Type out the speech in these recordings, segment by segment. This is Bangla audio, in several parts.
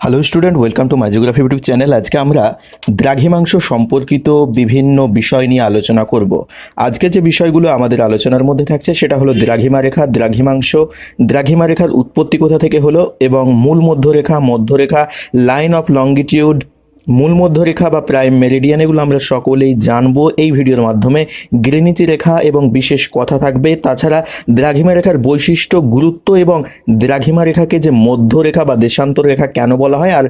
Hello student welcome to my geography YouTube channel আজকে আমরা দ্রাঘিমাংশ সম্পর্কিত বিভিন্ন বিষয় নিয়ে আলোচনা করব। আজকে যে বিষয়গুলো আমাদের আলোচনার মধ্যে থাকছে সেটা হলো দ্রাঘিমা রেখা দ্রাঘিমাংশ দ্রাঘিমা রেখার উৎপত্তি কোথা থেকে হলো এবং মূল মধ্যরেখা মধ্যরেখা লাইন অফ লঙ্গিটিউড মূল মধ্যরেখা বা প্রাইম মেরিডিয়ান এগুলো আমরা সকলেই জানব। এই ভিডিওর মাধ্যমে গ্রেনিচি রেখা এবং বিশেষ কথা থাকবে। তাছাড়া দ্রাঘিমা রেখার বৈশিষ্ট্য, গুরুত্ব এবং দ্রাঘিমা রেখাকে যে মধ্যরেখা বা দেশান্তর রেখা কেন বলা হয় আর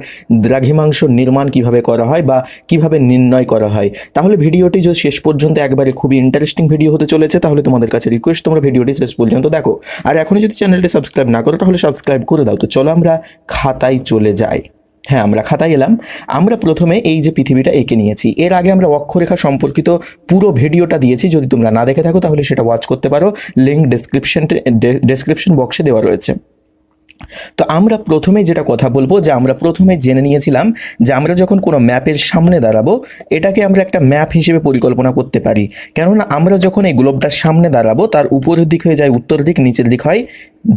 দ্রাঘিমাংশ নির্মাণ কীভাবে করা হয় বা কীভাবে নির্ণয় করা হয়। তাহলে ভিডিওটি যদি শেষ পর্যন্ত একবারে খুবই ইন্টারেস্টিং ভিডিও হতে চলেছে, তাহলে তোমাদের কাছে রিকোয়েস্ট তোমরা ভিডিওটি শেষ পর্যন্ত দেখো। আর এখনই যদি চ্যানেলটি সাবস্ক্রাইব না করো, তাহলে সাবস্ক্রাইব করে দাও। তো চলো আমরা খাতায় চলে যাই। হ্যাঁ আমরা খাতায় এলাম। আমরা প্রথমে এই যে পৃথিবীটা এঁকে নিয়েছি, এর আগে আমরা অক্ষরেখা সম্পর্কিত পুরো ভিডিওটা দিয়েছি। যদি তোমরা না দেখে থাকো, তাহলে সেটা ওয়াচ করতে পারো। লিঙ্ক ডেসক্রিপশন ডেসক্রিপশন বক্সে দেওয়া রয়েছে। তো আমরা প্রথমে যেটা কথা বলব, যে আমরা প্রথমে জেনে নিয়েছিলাম যে আমরা যখন কোনো ম্যাপের সামনে দাঁড়াবো, এটাকে আমরা একটা ম্যাপ হিসেবে পরিকল্পনা করতে পারি। কেননা আমরা যখন এই গ্লোবটার সামনে দাঁড়াবো, তার উপরের দিক হয়ে যায়, উত্তর দিক, নিচের দিক হয়,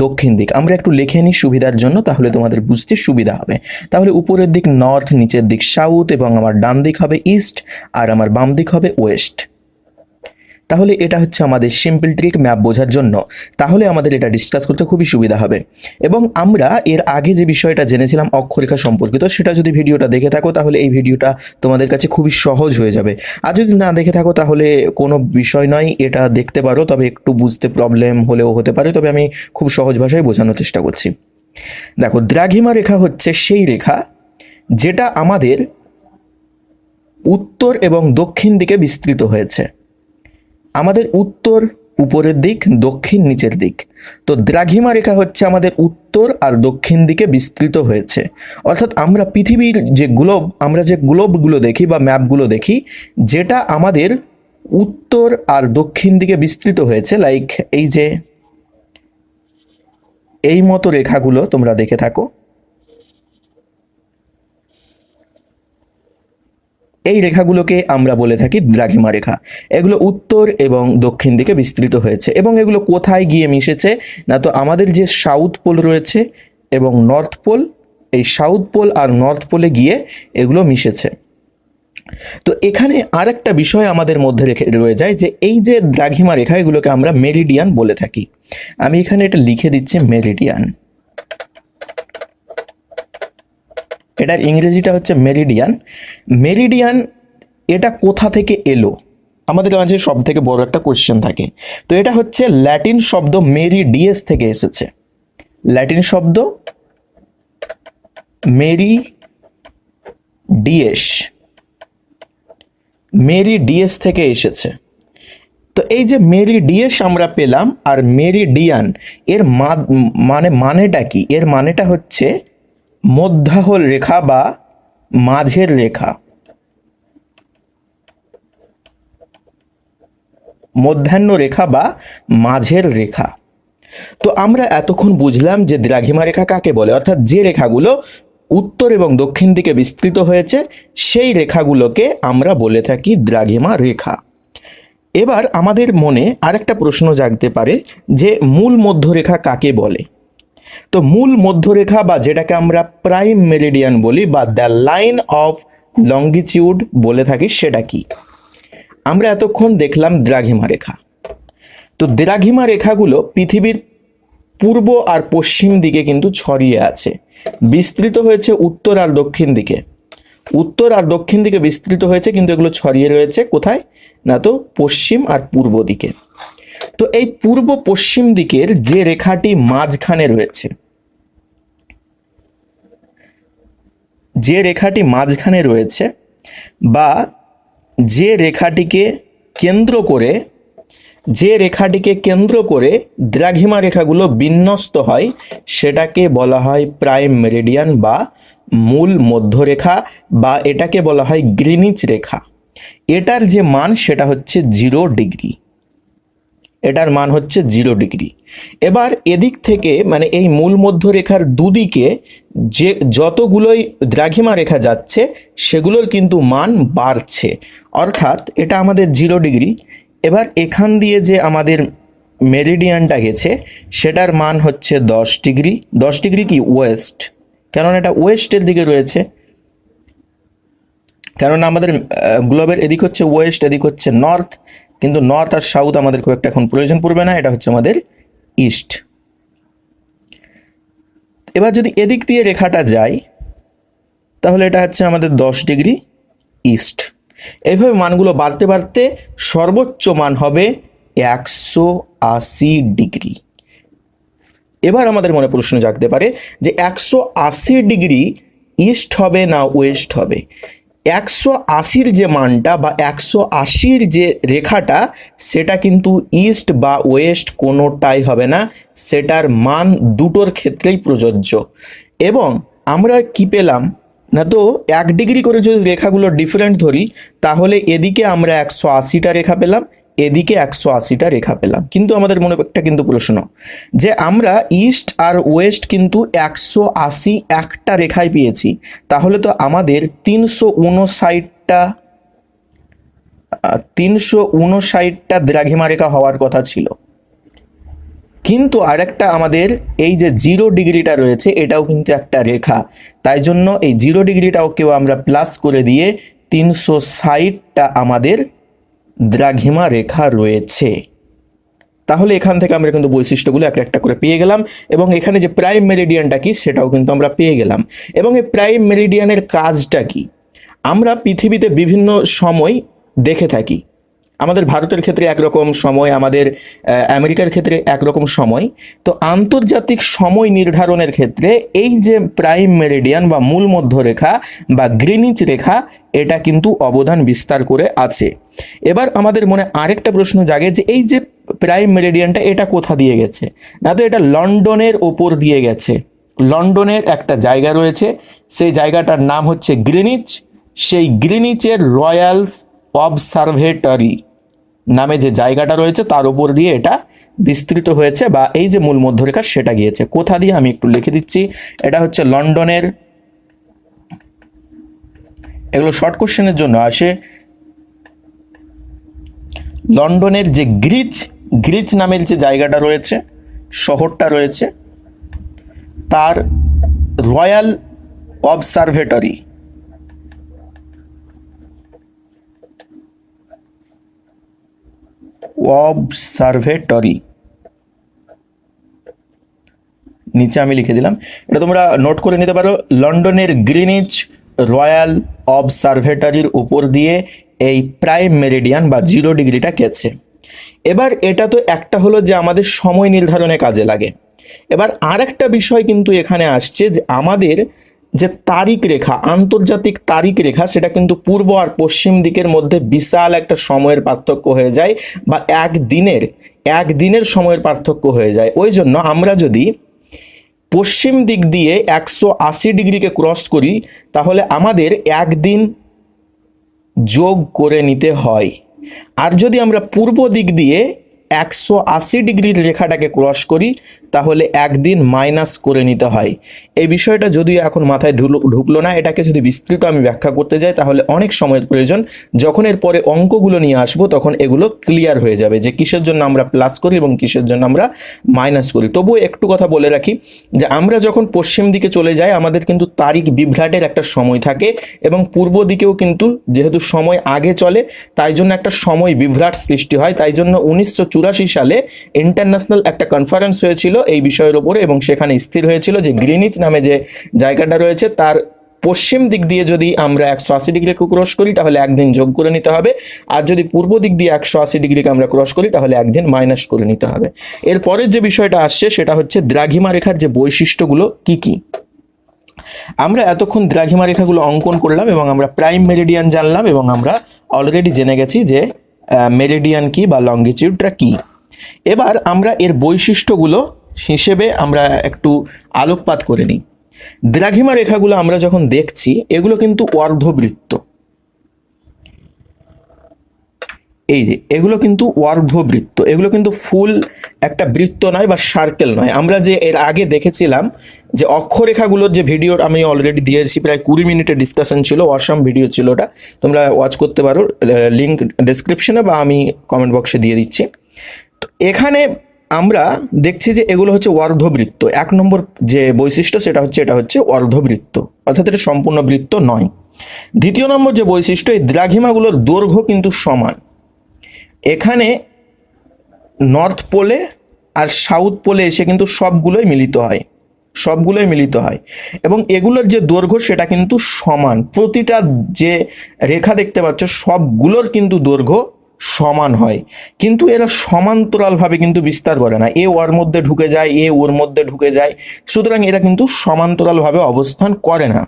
দক্ষিণ দিক। আমরা একটু লিখে নিই সুবিধার জন্য, তাহলে তোমাদের বুঝতে সুবিধা হবে। তাহলে উপরের দিক নর্থ নিচের দিক সাউথ এবং আমার ডান দিক হবে ইস্ট আর আমার বাম দিক হবে ওয়েস্ট তাহলে এটা হচ্ছে আমাদের সিম্পল ট্রিক ম্যাপ বোঝার জন্য। তাহলে আমাদের এটা ডিসকাস করতে খুবই সুবিধা হবে। এবং আমরা এর আগে যে বিষয়টা জেনেছিলাম অক্ষরেখা সম্পর্কিত, সেটা যদি ভিডিওটা দেখে থাকো, তাহলে এই ভিডিওটা তোমাদের কাছে খুবই সহজ হয়ে যাবে। আর যদি না দেখে থাকো, তাহলে কোনো বিষয় নয়, এটা দেখতে পারো, তবে একটু বুঝতে প্রবলেম হলেও হতে পারে, তবে আমি খুব সহজ ভাষায় বোঝানোর চেষ্টা করছি। দেখো, দ্রাঘিমা রেখা হচ্ছে সেই রেখা যেটা আমাদের উত্তর এবং দক্ষিণ দিকে বিস্তৃত হয়েছে। আমাদের উত্তর উপরের দিক, দক্ষিণ নিচের দিক। তো দ্রাঘিমা রেখা হচ্ছে আমাদের উত্তর আর দক্ষিণ দিকে বিস্তৃত হয়েছে। অর্থাৎ আমরা পৃথিবীর যে গ্লোব আমরা যে গ্লোবগুলো দেখি বা ম্যাপগুলো দেখি, যেটা আমাদের উত্তর আর দক্ষিণ দিকে বিস্তৃত হয়েছে। লাইক এই যে, এই মতো রেখাগুলো তোমরা দেখে থাকো। এই রেখাগুলোকে আমরা বলে থাকি দ্রাঘিমা রেখা। এগুলো উত্তর এবং দক্ষিণ দিকে বিস্তৃত হয়েছে এবং এগুলো কোথায় গিয়ে মিশেছে? না তো আমাদের যে সাউথ পোল রয়েছে এবং নর্থ পোল এই সাউথ পোল আর নর্থ পোলে গিয়ে এগুলো মিশেছে। তো এখানে আরেকটা বিষয় আমাদের মধ্যে রেখে রয়ে যায় যে এই যে দ্রাঘিমা রেখা এগুলোকে আমরা মেরিডিয়ান বলে থাকি। আমি এখানে এটা লিখে দিচ্ছি মেরিডিয়ান এটার ইংরেজিটা হচ্ছে মেরিডিয়ান। মেরিডিয়ান এটা কোথা থেকে এলো? আমাদের কাছে সব থেকে বড় একটা কোয়েশ্চেন থাকে। তো এটা হচ্ছে ল্যাটিন শব্দ মেরি মেরিডিয়েস থেকে এসেছে। ল্যাটিন শব্দ মেরি ডিয়েস মেরি ডিয়েস থেকে এসেছে। তো এই যে মেরি ডিয়েস আমরা পেলাম আর মেরিডিয়ান, এর মানে মানেটা কি? এর মানেটা হচ্ছে মধ্যাহল রেখা বা মাঝের রেখা। মধ্যাহ্ন রেখা বা মাঝের রেখা। তো আমরা এতক্ষণ বুঝলাম যে দ্রাঘিমা রেখা কাকে বলে? অর্থাৎ যে রেখাগুলো উত্তর এবং দক্ষিণ দিকে বিস্তৃত হয়েছে, সেই রেখাগুলোকে আমরা বলে থাকি দ্রাঘিমা রেখা। এবার আমাদের মনে আরেকটা প্রশ্ন জাগতে পারে যে মূল মধ্যরেখা কাকে বলে? তো মূল মধ্যরেখা বা যেটাকে আমরা প্রাইম মেরিডিয়ান বলি বা দ্য লাইন অফ লঙ্গিটিউড বলে থাকি সেটা কি? আমরা এতক্ষণ দেখলাম দ্রাঘিমা রেখা। তো দ্রাঘিমা রেখাগুলো পৃথিবীর পূর্ব আর পশ্চিম দিকে কিন্তু ছড়িয়ে আছে। বিস্তৃত হয়েছে উত্তর আর দক্ষিণ দিকে। উত্তর আর দক্ষিণ দিকে বিস্তৃত হয়েছে, কিন্তু এগুলো ছড়িয়ে রয়েছে কোথায়? না তো পশ্চিম আর পূর্ব দিকে। তো এই পূর্ব পশ্চিম দিকের যে রেখাটি মাঝখানে রয়েছে যে রেখাটি মাঝখানে রয়েছে বা যে রেখাটিকে কেন্দ্র করে, যে রেখাটিকে কেন্দ্র করে দ্রাঘিমা রেখাগুলো বিন্যস্ত হয়, সেটাকে বলা হয় প্রাইম মেরিডিয়ান বা মূল মধ্যরেখা বা এটাকে বলা হয় গ্রিনিচ রেখা। এটার যে মান, সেটা হচ্ছে জিরো ডিগ্রি। এটার মান হচ্ছে জিরো ডিগ্রি এবার এদিক থেকে মানে এই মূল মধ্যরেখার দুদিকে যে যতগুলোই দ্রাঘিমা রেখা যাচ্ছে, সেগুলোর কিন্তু মান বাড়ছে। অর্থাৎ এটা আমাদের জিরো ডিগ্রি এবার এখান দিয়ে যে আমাদের মেরিডিয়ানটা গেছে, সেটার মান হচ্ছে দশ ডিগ্রি দশ ডিগ্রি কি? ওয়েস্ট কেননা এটা ওয়েস্টের দিকে রয়েছে। কেননা আমাদের গ্লোবের এদিক হচ্ছে ওয়েস্ট এদিক হচ্ছে নর্থ কিন্তু নর্থ আর সাউথ আমাদের খুব একটা এখন প্রয়োজন পড়বে না, এটা হচ্ছে আমাদের ইস্ট এবার যদি এদিক দিয়ে রেখাটা যায় তাহলে এটা হচ্ছে আমাদের দশ ডিগ্রি ইস্ট এইভাবে মানগুলো বাড়তে বাড়তে সর্বোচ্চ মান হবে একশো আশি ডিগ্রি। এবার আমাদের মনে প্রশ্ন জাগতে পারে যে একশো আশি ডিগ্রি ইস্ট হবে না ওয়েস্ট হবে? একশো আশির যে মানটা বা একশো আশির যে রেখাটা, সেটা কিন্তু ইস্ট বা ওয়েস্ট কোনোটাই হবে না। সেটার মান দুটোর ক্ষেত্রেই প্রযোজ্য। এবং আমরা কি পেলাম? না তো, এক ডিগ্রি করে যদি রেখাগুলো ডিফারেন্ট ধরি, তাহলে এদিকে আমরা একশো আশিটা রেখা পেলাম এদিকে একশো আশিটা রেখা পেলাম। কিন্তু আমাদের মনে একটা কিন্তু প্রশ্ন, যে আমরা ইস্ট আর ওয়েস্ট কিন্তু একশো আশি একটা রেখায় পেয়েছি। তাহলে তো আমাদের তিনশো উনষাটটা তিনশো উনষাটটা দ্রাঘিমা রেখা হওয়ার কথা ছিল। কিন্তু আরেকটা আমাদের এই যে জিরো ডিগ্রিটা রয়েছে, এটাও কিন্তু একটা রেখা। তাই জন্য এই জিরো ডিগ্রিটাকেও আমরা প্লাস করে দিয়ে তিনশো ষাটটা আমাদের দ্রাঘিমা রেখা রয়েছে। তাহলে এখান থেকে আমরা কিন্তু বৈশিষ্ট্যগুলো একটা একটা করে পেয়ে গেলাম এবং এখানে যে প্রাইম মেরিডিয়ানটা কি সেটাও কিন্তু আমরা পেয়ে গেলাম। এবং এই প্রাইম মেরিডিয়ানের কাজটা কি? আমরা পৃথিবীতে বিভিন্ন সময় দেখে থাকি। আমাদের ভারতের ক্ষেত্রে একরকম সময়, আমাদের আমেরিকার ক্ষেত্রে একরকম সময়। তো আন্তর্জাতিক সময় নির্ধারণের ক্ষেত্রে এই যে প্রাইম মেরিডিয়ান বা মূল মধ্যরেখা বা গ্রিনিচ রেখা, এটা কিন্তু অবদান বিস্তার করে আছে। এবার আমাদের মনে আরেকটা প্রশ্ন জাগে যে এই যে প্রাইম মেরিডিয়ানটা, এটা কোথা দিয়ে গেছে? না তো এটা লন্ডনের ওপর দিয়ে গেছে। লন্ডনের একটা জায়গা রয়েছে, সেই জায়গাটার নাম হচ্ছে গ্রিনিচ। সেই গ্রিনিচের রয়্যালস অবসারভেটরি নামে যে জায়গাটা রয়েছে, তার উপর দিয়ে এটা বিস্তৃত হয়েছে বা এই যে মূল মধ্যরেখা সেটা গিয়েছে। কোথা দিয়ে আমি একটু লিখে দিচ্ছি, এটা হচ্ছে লন্ডনের, এগুলো শর্ট কোশ্চেনের জন্য আসে। লন্ডনের যে গ্রিচ গ্রিচ নামের যে জায়গাটা রয়েছে, শহরটা রয়েছে, তার রয়্যাল অবসারভেটরি অবসারভেটরি নিচে আমি লিখে দিলাম। এটা তোমরা নোট করে নিতে পারো, লন্ডনের গ্রিনিচ রয়্যাল অবসারভেটরির উপর দিয়ে এই প্রাইম মেরিডিয়ান বা জিরো ডিগ্রিটা গেছে। এবার এটা তো একটা হলো যে আমাদের সময় নির্ধারণে কাজে লাগে। এবার আরেকটা বিষয় কিন্তু এখানে আসছে যে আমাদের যে তারিখ রেখা, আন্তর্জাতিক তারিখ রেখা, সেটা কিন্তু পূর্ব আর পশ্চিম দিকের মধ্যে বিশাল একটা সময়ের পার্থক্য হয়ে যায় বা এক দিনের এক দিনের সময়ের পার্থক্য হয়ে যায়। ওই জন্য আমরা যদি পশ্চিম দিক দিয়ে একশো আশি ডিগ্রিকে ক্রস করি, তাহলে আমাদের একদিন যোগ করে নিতে হয়। আর যদি আমরা পূর্ব দিক দিয়ে একশো আশি ডিগ্রির রেখাটাকে ক্রস করি তাহলে একদিন মাইনাস করে নিতে হয়। এই বিষয়টা যদিও এখন মাথায় ঢুকলো না, এটাকে যদি বিস্তৃত আমি ব্যাখ্যা করতে যাই, তাহলে অনেক সময়ের প্রয়োজন। যখন এর পরে অঙ্কগুলো নিয়ে আসব, তখন এগুলো ক্লিয়ার হয়ে যাবে যে কিসের জন্য আমরা প্লাস করি এবং কিসের জন্য আমরা মাইনাস করি। তবুও একটু কথা বলে রাখি যে আমরা যখন পশ্চিম দিকে চলে যাই, আমাদের কিন্তু তারিখ বিভ্রাটের একটা সময় থাকে এবং পূর্ব দিকেও কিন্তু যেহেতু সময় আগে চলে, তাই জন্য একটা সময় বিভ্রাট সৃষ্টি হয়। তাই জন্য উনিশশো চুরাশি সালে ইন্টারন্যাশনাল একটা কনফারেন্স হয়েছিল এই বিষয়ের উপরে এবং সেখানে স্থির হয়েছিল যে গ্রিনিচ নামে যে জায়গাটা রয়েছে, তার পশ্চিম দিক দিয়ে যদি আমরা একশো আশি ডিগ্রিকে ক্রস করি, তাহলে একদিন যোগ করে নিতে হবে। আর যদি পূর্ব দিক দিয়ে একশো আশি ডিগ্রিকে আমরা ক্রস করি, তাহলে একদিন মাইনাস করে নিতে হবে। এরপরের যে বিষয়টা আসছে, সেটা হচ্ছে দ্রাঘিমা রেখার যে বৈশিষ্ট্যগুলো কি কি? আমরা এতক্ষণ দ্রাঘিমা রেখাগুলো অঙ্কন করলাম এবং আমরা প্রাইম মেরিডিয়ান জানলাম এবং আমরা অলরেডি জেনে গেছি যে মেরিডিয়ান কি বা লঙ্গিচিউডটা কি। এবার আমরা এর বৈশিষ্ট্যগুলো হিসেবে আমরা একটু আলোকপাত করে নিই। দ্রাঘিমা রেখাগুলো আমরা যখন দেখছি, এগুলো কিন্তু অর্ধবৃত্ত। এই যে, এগুলো কিন্তু অর্ধবৃত্ত। এগুলো কিন্তু ফুল একটা বৃত্ত নয় বা সার্কেল নয়। আমরা যে এর আগে দেখেছিলাম যে অক্ষরেখাগুলোর যে ভিডিও আমি অলরেডি দিয়েছি, প্রায় কুড়ি মিনিটের ডিসকাশন ছিল অসম ভিডিও ছিল ওটা। তোমরা ওয়াচ করতে পারো লিঙ্ক ডেসক্রিপশনে বা আমি কমেন্ট বক্সে দিয়ে দিচ্ছি। তো এখানে আমরা দেখছি যে এগুলো হচ্ছে অর্ধবৃত্ত এক নম্বর যে বৈশিষ্ট্য সেটা হচ্ছে, এটা হচ্ছে অর্ধবৃত্ত অর্থাৎ এটা সম্পূর্ণ বৃত্ত নয়। দ্বিতীয় নম্বর যে বৈশিষ্ট্য, এই দ্রাঘিমাগুলোর দৈর্ঘ্য কিন্তু সমান। এখানে নর্থ পোলে আর সাউথ পোলে এসে কিন্তু সবগুলোই মিলিত হয়। সবগুলোই মিলিত হয়। এবং এগুলোর যে দৈর্ঘ্য, সেটা কিন্তু সমান। প্রতিটা যে রেখা দেখতে পাচ্ছ, সবগুলোর কিন্তু দৈর্ঘ্য সমান হয়। কিন্তু এরা সমান্তরালভাবে কিন্তু বিস্তার করে না। এ ওর মধ্যে ঢুকে যায়, এ ওর মধ্যে ঢুকে যায়। সুতরাং এরা কিন্তু সমান্তরালভাবে অবস্থান করে না।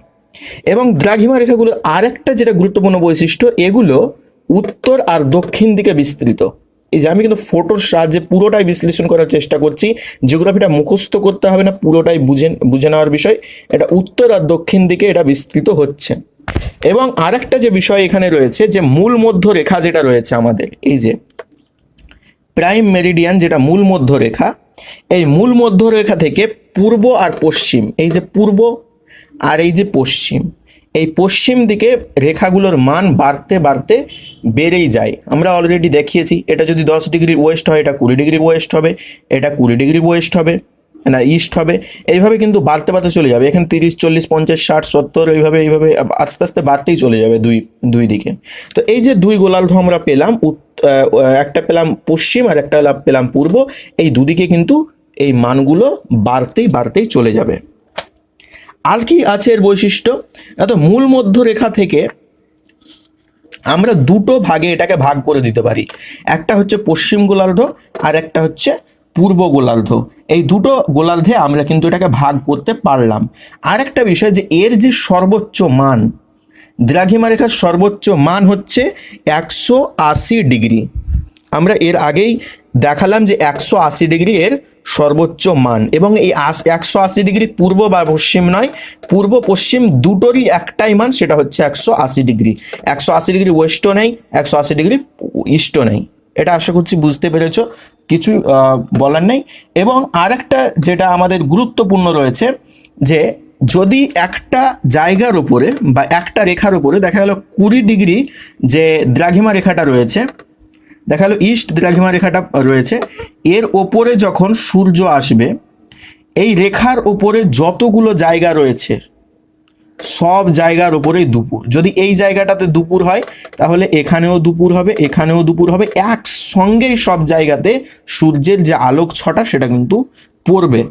এবং দ্রাঘিমা রেখাগুলো আরেকটা যেটা গুরুত্বপূর্ণ বৈশিষ্ট্য, এগুলো উত্তর আর দক্ষিণ দিকে বিস্তৃত। এই যে আমি কিন্তু ফটোর সাহায্যে পুরোটাই বিশ্লেষণ করার চেষ্টা করছি। জিওগ্রাফিটা মুখস্থ করতে হবে না, পুরোটাই বুঝে বুঝে নেওয়ার বিষয়। এটা উত্তর আর দক্ষিণ দিকে এটা বিস্তৃত হচ্ছে। এবং আরেকটা যে বিষয় এখানে রয়েছে, যে মূল মধ্য রেখা যেটা রয়েছে আমাদের, এই যে প্রাইম মেরিডিয়ান যেটা মূল মধ্য রেখা এই মূল মধ্য রেখা থেকে পূর্ব আর পশ্চিম, এই যে পূর্ব আর এই যে পশ্চিম, এই পশ্চিম দিকে রেখাগুলোর মান বাড়তে বাড়তে বেড়েই যায়। আমরা অলরেডি দেখিয়েছি, এটা যদি দশ ডিগ্রি ওয়েস্ট হয়, এটা কুড়ি ডিগ্রি ওয়েস্ট হবে, এটা কুড়ি ডিগ্রি ওয়েস্ট হবে। না ইস্ট হবে। এইভাবে কিন্তু বাড়তে বাড়তে চলে যাবে। এখানে তিরিশ, চল্লিশ, পঞ্চাশ, ষাট, সত্তর, এইভাবে এইভাবে আস্তে আস্তে বাড়তেই চলে যাবে দুই দুই দিকে। তো এই যে দুই গোলার্ধ আমরা পেলাম একটা পেলাম পশ্চিম আর একটা পেলাম পূর্ব, এই দুদিকে কিন্তু এই মানগুলো বাড়তেই বাড়তেই চলে যাবে। আর কি আছে এর বৈশিষ্ট্য? না তো মূল মধ্য রেখা থেকে আমরা দুটো ভাগে এটাকে ভাগ করে দিতে পারি। একটা হচ্ছে পশ্চিম গোলার্ধ আর একটা হচ্ছে পূর্ব গোলার্ধ। এই দুটো গোলার্ধে আমরা কিন্তু এটাকে ভাগ করতে পারলাম। আর একটা বিষয় যে এর যে সর্বোচ্চ মান দ্রাঘিমা রেখার সর্বোচ্চ মান হচ্ছে একশো আশি ডিগ্রি। আমরা এর আগেই দেখালাম যে একশো আশি ডিগ্রি এর সর্বোচ্চ মান এবং এই একশো আশি ডিগ্রি পূর্ব বা পশ্চিম নয়, পূর্ব পশ্চিম দুটোরই একটাই মান, সেটা হচ্ছে একশো আশি ডিগ্রি। একশো আশি ডিগ্রি ওয়েস্টও নেই, একশো আশি ডিগ্রি ইস্টও নেই। এটা আশা করছি বুঝতে পেরেছ। কিছু বলার নেই। এবং আরেকটা যেটা আমাদের গুরুত্বপূর্ণ রয়েছে, যে যদি একটা জায়গার উপরে বা একটা রেখার উপরে, দেখা গেল কুড়ি ডিগ্রি যে দ্রাঘিমা রেখাটা রয়েছে, দেখা গেল ইস্ট দ্রাঘিমা রেখাটা রয়েছে, এর ওপরে যখন সূর্য আসবে, এই রেখার ওপরে যতগুলো জায়গা রয়েছে সব জায়গার উপরেই দুপুর। যদি এই জায়গাটাতে দুপুর হয়, তাহলে এখানেও দুপুর হবে, এখানেও দুপুর হবে। একসঙ্গেই সব জায়গাতে সূর্যের যে আলোক ছটা, সেটা কিন্তু পড়বে।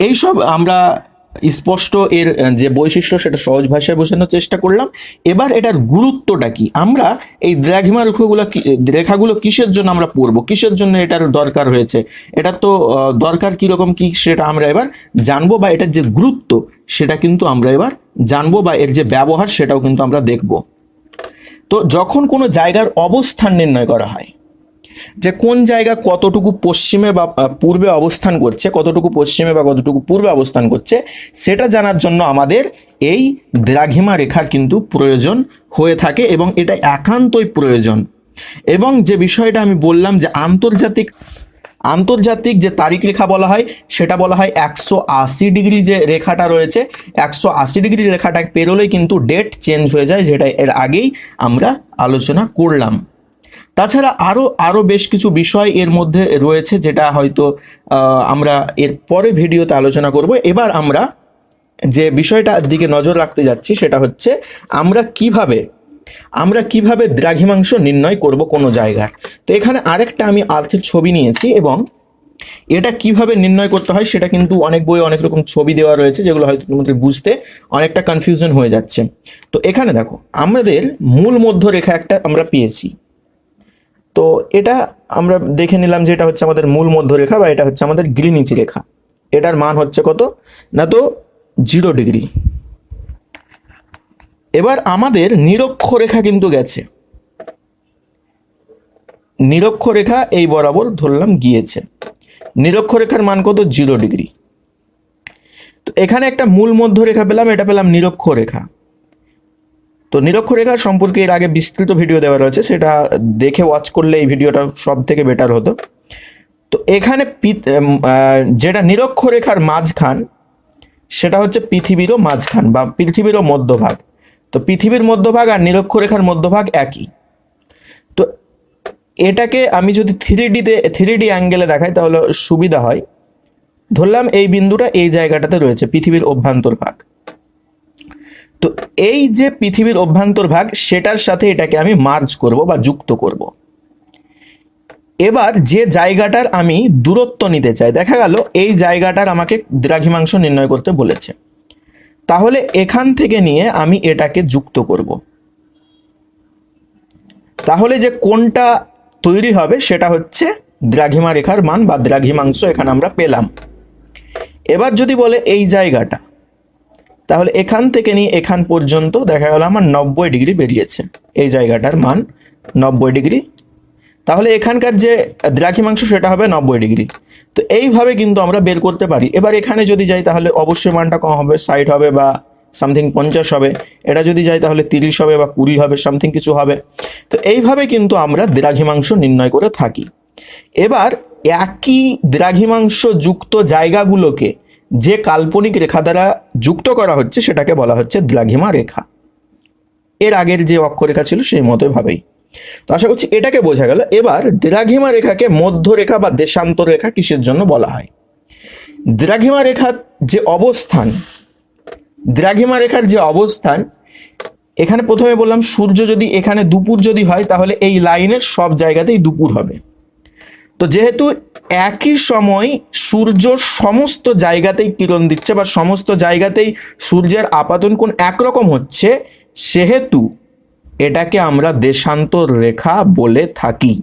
এইসব আমরা স্পষ্ট এর যে বৈশিষ্ট্য সেটা সহজ ভাষায় বোঝানোর চেষ্টা করলাম। এবার এটার গুরুত্বটা কি? আমরা এই দ্রাঘিমা রেখাগুলো রেখাগুলো কিসের জন্য আমরা পড়ব? কিসের জন্য এটার দরকার হয়েছে? এটা তো দরকার কীরকম কি সেটা আমরা এবার জানব বা এটার যে গুরুত্ব সেটা কিন্তু আমরা এবার জানব বা এর যে ব্যবহার সেটাও কিন্তু আমরা দেখব। তো যখন কোনো জায়গার অবস্থান নির্ণয় করা হয় যে কোন জায়গা কতটুকু পশ্চিমে বা পূর্বে অবস্থান করছে, কতটুকু পশ্চিমে বা কতটুকু পূর্বে অবস্থান করছে, সেটা জানার জন্য আমাদের এই দ্রাঘিমা রেখার কিন্তু প্রয়োজন হয়ে থাকে এবং এটা একান্তই প্রয়োজন। এবং যে বিষয়টা আমি বললাম যে আন্তর্জাতিক আন্তর্জাতিক যে তারিখ রেখা বলা হয়, সেটা বলা হয় একশো আশি ডিগ্রি যে রেখাটা রয়েছে, একশো আশি ডিগ্রি রেখাটা পেরোলেই কিন্তু ডেট চেঞ্জ হয়ে যায়, যেটা এর আগেই আমরা আলোচনা করলাম। তাছাড়া আরও আরও বেশ কিছু বিষয় এর মধ্যে রয়েছে যেটা হয়তো আমরা এর পরে ভিডিওতে আলোচনা করব। এবার আমরা যে বিষয়টার দিকে নজর রাখতে যাচ্ছি সেটা হচ্ছে, আমরা কীভাবে আমরা কীভাবে দ্রাঘিমাংশ নির্ণয় করব কোনো জায়গার তো এখানে আরেকটা আমি আর্থের ছবি নিয়েছি এবং এটা কীভাবে নির্ণয় করতে হয় সেটা কিন্তু অনেক বই অনেক রকম ছবি দেওয়া রয়েছে যেগুলো হয়তো তোমাদের বুঝতে অনেকটা কনফিউশন হয়ে যাচ্ছে। তো এখানে দেখো, আমাদের মূল মধ্য রেখা একটা আমরা পেয়েছি। তো এটা আমরা দেখে নিলাম যে এটা হচ্ছে আমাদের মূল মধ্যরেখা বা এটা হচ্ছে আমাদের গ্রিনিচ রেখা। এটার মান হচ্ছে কত? না তো জিরো ডিগ্রি। এবার আমাদের নিরক্ষরেখা কিন্তু গেছে। নিরক্ষরেখা এই বরাবর ধরলাম গিয়েছে। নিরক্ষরেখার মান কত? Zero degree. তো এখানে একটা মূল মধ্যরেখা পেলাম, এটা পেলাম নিরক্ষরেখা তো নিরক্ষরেখা সম্পর্কে এর আগে বিস্তৃত ভিডিও দেওয়া রয়েছে, সেটা দেখে ওয়াচ করলে এই ভিডিওটা সব থেকে বেটার হতো। তো এখানে যেটা নিরক্ষরেখার মাঝখান, সেটা হচ্ছে পৃথিবীরও মাঝখান বা পৃথিবীরও মধ্যভাগ। তো পৃথিবীর মধ্যভাগ আর নিরক্ষরেখার মধ্যভাগ একই। তো এটাকে আমি যদি থ্রি ডিতে থ্রি ডি অ্যাঙ্গেলে দেখাই, তাহলে সুবিধা হয়। ধরলাম এই বিন্দুটা এই জায়গাটাতে রয়েছে, পৃথিবীর অভ্যন্তর ভাগ তো এই যে পৃথিবীর অভ্যন্তর ভাগ, সেটার সাথে এটাকে আমি মার্জ করব বা যুক্ত করব। এবার যে জায়গাটার আমি দূরত্ব নিতে চাই, দেখা গেল এই জায়গাটার আমাকে দ্রাঘিমাংশ নির্ণয় করতে বলেছে। তাহলে এখান থেকে নিয়ে আমি এটাকে যুক্ত করব। তাহলে যে কোনটা তৈরি হবে, সেটা হচ্ছে দ্রাঘিমা রেখার মান বা দ্রাঘিমাংশ এখানে আমরা পেলাম। এবার যদি বলে এই জায়গাটা তাহলে এখান থেকে নিয়ে এখান পর্যন্ত দেখা গেল আমার নব্বই ডিগ্রি বেরিয়েছে। এই জায়গাটার মান নব্বই ডিগ্রি। তাহলে এখানকার যে দ্রাঘিমাংশ সেটা হবে নব্বই ডিগ্রি। তো এইভাবে কিন্তু আমরা বের করতে পারি। এবার এখানে যদি যাই তাহলে অবশ্যই মানটা কম হবে, ষাট হবে বা সামথিং পঞ্চাশ হবে। এটা যদি যাই তাহলে তিরিশ হবে বা কুড়ি হবে সামথিং কিছু হবে। তো এইভাবে কিন্তু আমরা দ্রাঘিমাংশ নির্ণয় করে থাকি। এবার একই দ্রাঘিমাংশ যুক্ত জায়গাগুলোকে যে কাল্পনিক রেখা দ্বারা যুক্ত করা হচ্ছে, সেটাকে বলা হচ্ছে দ্রাঘিমা রেখা। এর আগের যে অক্ষরেখা ছিল, সেই মতোই ভাবেই তো আশা করছি এটাকে বোঝা গেল। এবার দ্রাঘিমা রেখাকে মধ্যরেখা বা দেশান্তর রেখা কিসের জন্য বলা হয়? দ্রাঘিমা রেখার যে অবস্থান, দ্রাঘিমা রেখার যে অবস্থান, এখানে প্রথমে বললাম সূর্য যদি এখানে দুপুর যদি হয়, তাহলে এই লাইনের সব জায়গাতেই দুপুর হবে। তো যেহেতু একই সময় সূর্য সমস্ত জায়গাতেই কিরণ দিচ্ছে বা সমস্ত জায়গাতেই সূর্যের আপাতন কোণ একরকম হচ্ছে, সেহেতু এটাকে আমরা দেশান্তর রেখা বলে থাকি।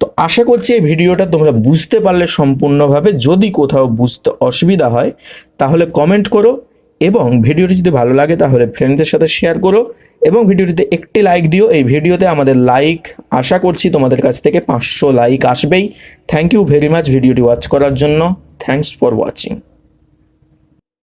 তো আশা করছি এই ভিডিওটা তোমরা বুঝতে পারলে সম্পূর্ণভাবে। যদি কোথাও বুঝতে অসুবিধা হয়, তাহলে কমেন্ট করো। এবং ভিডিওটি যদি ভালো লাগে তাহলে ফ্রেন্ডদের সাথে শেয়ার করো এবং ভিডিওটিতে একটি লাইক দিও। এই ভিডিওতে আমাদের লাইক আশা করছি তোমাদের কাছ থেকে পাঁচশো লাইক আসবেই। থ্যাংক ইউ ভেরি মাচ ভিডিওটি ওয়াচ করার জন্য। Thanks for watching